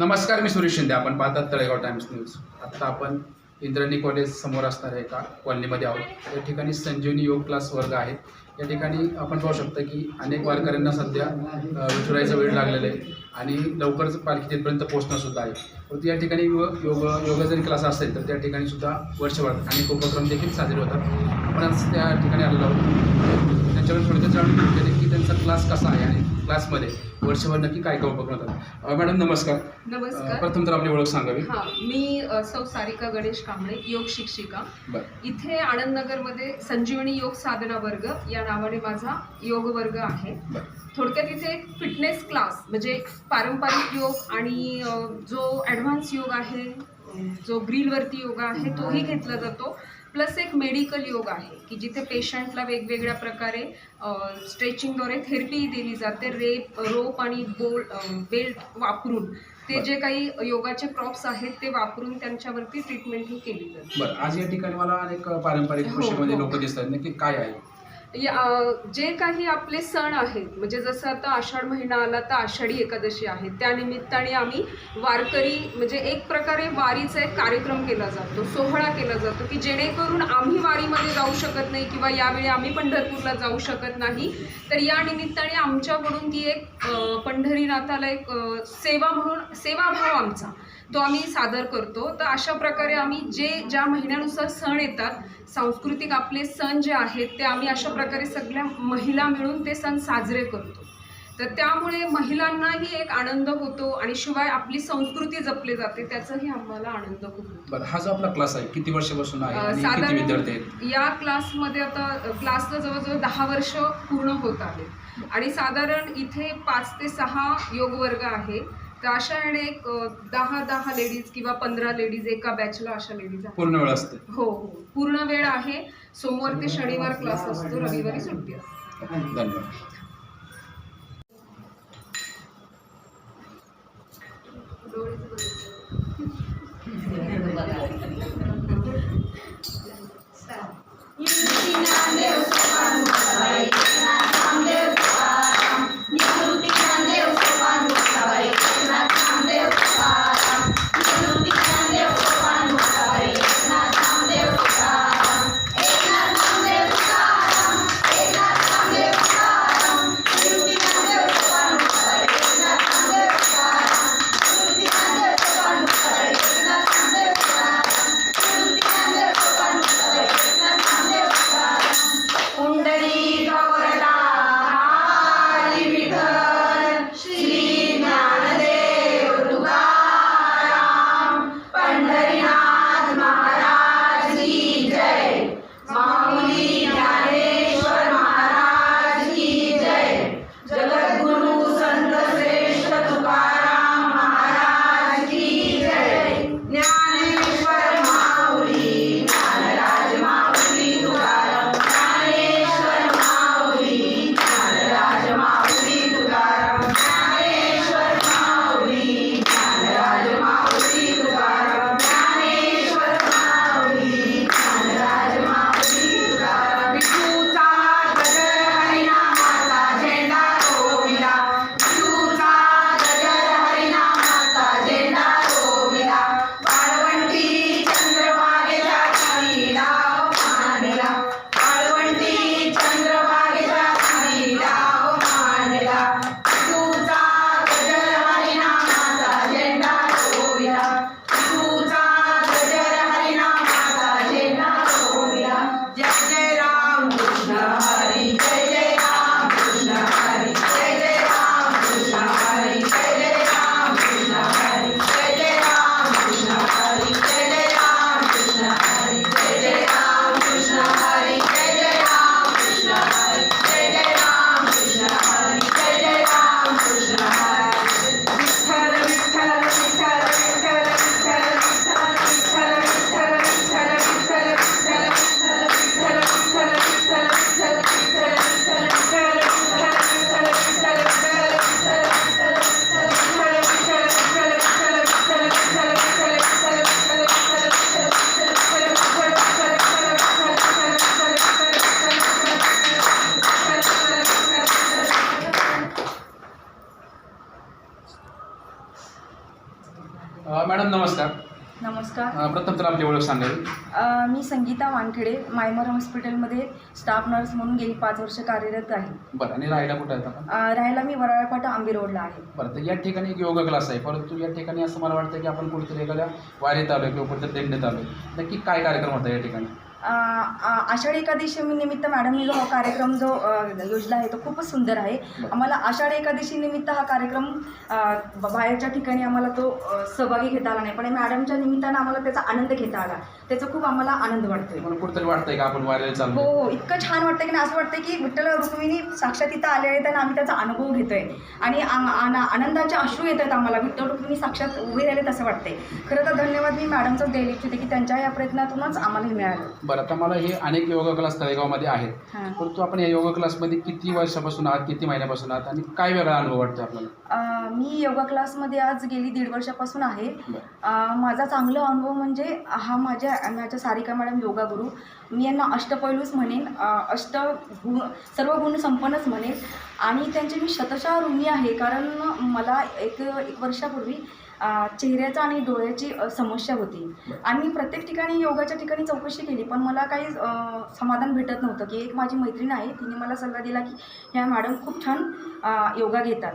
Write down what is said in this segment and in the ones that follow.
नमस्कार मी सुरेश शिंदे. आपण पाहतात तळेगाव टाइम्स न्यूज आत्ता आपण इंद्रायणी कॉलेज समोर असणार आहे का कॉलनीमध्ये आहोत. या ठिकाणी संजीवनी योग क्लास वर्ग आहे. या ठिकाणी आपण पाहू शकतो की अनेक वारकऱ्यांना सध्या अ, वेळ लागलेला आहे आणि लवकरच पालखी तिथपर्यंत पोहोचणं सुद्धा आहे. परंतु या ठिकाणी योग योग योगा जरी क्लास असेल तर त्या ठिकाणी सुद्धा वर्षभर अनेक उपक्रम देखील साजरे होतात. आपण आज त्या ठिकाणी आलेलो आहोत. त्यांच्यावर थोडक्यात जाणून घेतले की त्यांचा क्लास कसा आहे आणि क्लासमध्ये. वर्षभर नक्की काय काय उपक्रम होतात? मॅडम नमस्कार. नमस्कार. प्रथम तर आपली ओळख सांगावी. हा मी सौ सारिका गणेश कांबळे योग शिक्षिका. इथे आनंदनगरमध्ये संजीवनी योग साधना वर्ग या नावाने माझा योग वर्ग आहे. थोडक्यात इथे एक फिटनेस क्लास म्हणजे पारंपरिक योग आणि जो ॲडव्हान्स योग आहे जो ग्रीलवरती योगा आहे तोही घेतला जातो. प्लस एक मेडिकल योग आहे की जिथे पेशंटला वेगवेगळ्या प्रकारे स्ट्रेचिंगद्वारे थेरपी दिली जाते. रेप रोप आणि बोल बेल्ट वापरून. ते जे काही योगाचे प्रॉप्स आहेत ते वापरून त्यांच्यावरती ट्रीटमेंट ही केली जाते. बरं. आज या ठिकाणी मला अनेक पारंपरिक हो, हो. लोक दिसतात. नक्की काय आहे? जे काही आपले सण आहेत म्हणजे जसं आता आषाढ महिना आला तर आषाढी एकादशी आहे. त्यानिमित्ताने आम्ही वारकरी म्हणजे एक प्रकारे वारीचा एक कार्यक्रम केला जातो सोहळा केला जातो की जेणेकरून आम्ही वारीमध्ये जाऊ शकत नाही किंवा यावेळी आम्ही पंढरपूरला जाऊ शकत नाही. तर या निमित्ताने आमच्याकडून ती एक पंढरीनाथाला एक सेवा म्हणून सेवाभाव आमचा. तो आम्ही सादर करतो. तर अशा प्रकारे आम्ही जे ज्या महिन्यानुसार सण येतात सांस्कृतिक आपले सण जे आहेत ते आम्ही अशा प्रकारे सगळ्या महिला मिळून ते सण साजरे करतो. तर त्यामुळे महिलांनाही एक आनंद होतो आणि शिवाय आपली संस्कृती जपली जाते त्याचाही आम्हाला आनंद खूप होतो. बरं हा जो आपला क्लास आहे किती वर्षापासून आहे अ, आणि किती विद्यार्थी आहेत? साधारण या क्लासमध्ये आता क्लासला जवळजवळ दहा वर्ष पूर्ण होत आले आणि साधारण इथे पाच ते सहा योग वर्ग आहे तर अशा ह्याने एक दहा दहा लेडीज किंवा पंधरा लेडीज एका बॅचला अशा लेडीज आहेत. पूर्ण वेळ असते. हो हो. पूर्ण वेळ आहे. सोमवार ते शनिवार क्लास असतो. रविवारी सुट्टी असते. धन्यवाद. मॅडम नमस्कार. नमस्कार. अ, प्रथम तर आपली ओळख सांगावी अ, मी संगीता वानखेडे मायमर हॉस्पिटलमध्ये स्टाफ नर्स म्हणून गेली पाच वर्ष कार्यरत आहे. बरं आणि राहायला कुठं आहेत आपण अ, राहायला मी वराळपाटा आंबे रोडला आहे. बरं तर या ठिकाणी एक योगा क्लास आहे. परंतु या ठिकाणी असं मला वाटतं की आपण कुठेतरी एखाद्या वारीत आलो किंवा कुठेतरी दिंडीत आलो नक्की काय कार्यक्रम होता या ठिकाणी? आषाढी एकादशी निमित्त मॅडमनी जो हा कार्यक्रम जो योजला आहे तो खूपच सुंदर आहे. आम्हाला आषाढी एकादशी निमित्त हा कार्यक्रम बाहेरच्या ठिकाणी आम्हाला तो सहभागी घेता आला नाही. पण मॅडमच्या निमित्तानं आम्हाला त्याचा आनंद घेता आला. त्याचा खूप आम्हाला आनंद वाटतोय. कुठेतरी वाटतंय का आपण हो चाललो हो इतकं छान वाटतं की नाही असं वाटतं की विठ्ठल रुक्मिणी साक्षात इथं आले आहेत आणि आम्ही त्याचा अनुभव घेतोय. आणि आनंदाचे अश्रू येत आहेत आम्हाला. विठ्ठल रुक्मिणी साक्षात उभे राहिले तसं वाटते खरं तर धन्यवाद मी मॅडमचं द्यायला इच्छिते की त्यांच्या या प्रयत्नातूनच आम्हाला हे मिळालं. बरं आता मला हे अनेक योगा क्लास तळेगावमध्ये आहेत. हां. परंतु आपण या योगा क्लासमध्ये किती वर्षापासून आहात किती महिन्यापासून आहात आणि काय वेगळा अनुभव वाटतो आपल्याला? अं, मी योगा क्लासमध्ये आज गेली दीड वर्षापासून आहे. बरं. अं, माझा चांगला अनुभव म्हणजे हा माझ्या माझ्या सारिका मॅडम योगा गुरु मी यांना अष्टपैलूच म्हणेन अं, अष्ट गुण सर्व गुण संपन्नच म्हणेन. आणि त्यांचे मी शतशः ऋणी आहे कारण मला एक एक वर्षापूर्वी चेहऱ्याचा आणि डोळ्याची समस्या होती. आणि मी प्रत्येक ठिकाणी योगाच्या ठिकाणी चौकशी केली पण मला काही समाधान भेटत नव्हतं की एक माझी मैत्रीण आहे तिने मला सल्ला दिला की ह्या मॅडम खूप छान योगा घेतात.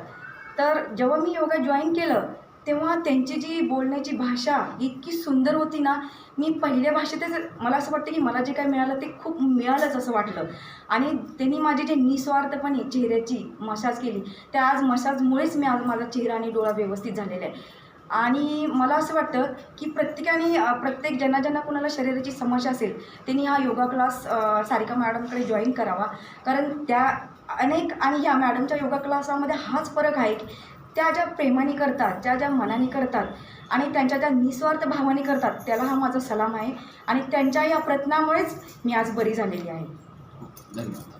तर जेव्हा मी योगा जॉईन केलं तेव्हा त्यांची जी बोलण्याची भाषा इतकी सुंदर होती ना मी पहिल्या भाषेतच मला असं वाटतं की मला जे काय मिळालं ते खूप मिळालंच असं वाटलं. आणि त्यांनी माझी जे निस्वार्थपणे चेहऱ्याची मसाज केली त्या आज मसाजमुळेच मी आज माझा चेहरा आणि डोळा व्यवस्थित झालेला आहे. आणि मला असं वाटतं की प्रत्येकाने प्रत्येक ज्यांना ज्यांना कोणाला शरीराची समस्या असेल त्यांनी हा योगा क्लास सारिका मॅडमकडे जॉईन करावा. कारण त्या अनेक आणि ह्या मॅडमच्या योगा क्लासामध्ये हाच फरक आहे की त्या ज्या प्रेमाने करतात ज्या ज्या मनाने करतात आणि त्यांच्या ज्या निस्वार्थ भावाने करतात त्याला हा माझा सलाम आहे. आणि त्यांच्या या प्रयत्नामुळेच मी आज बरी झालेली आहे. धन्यवाद.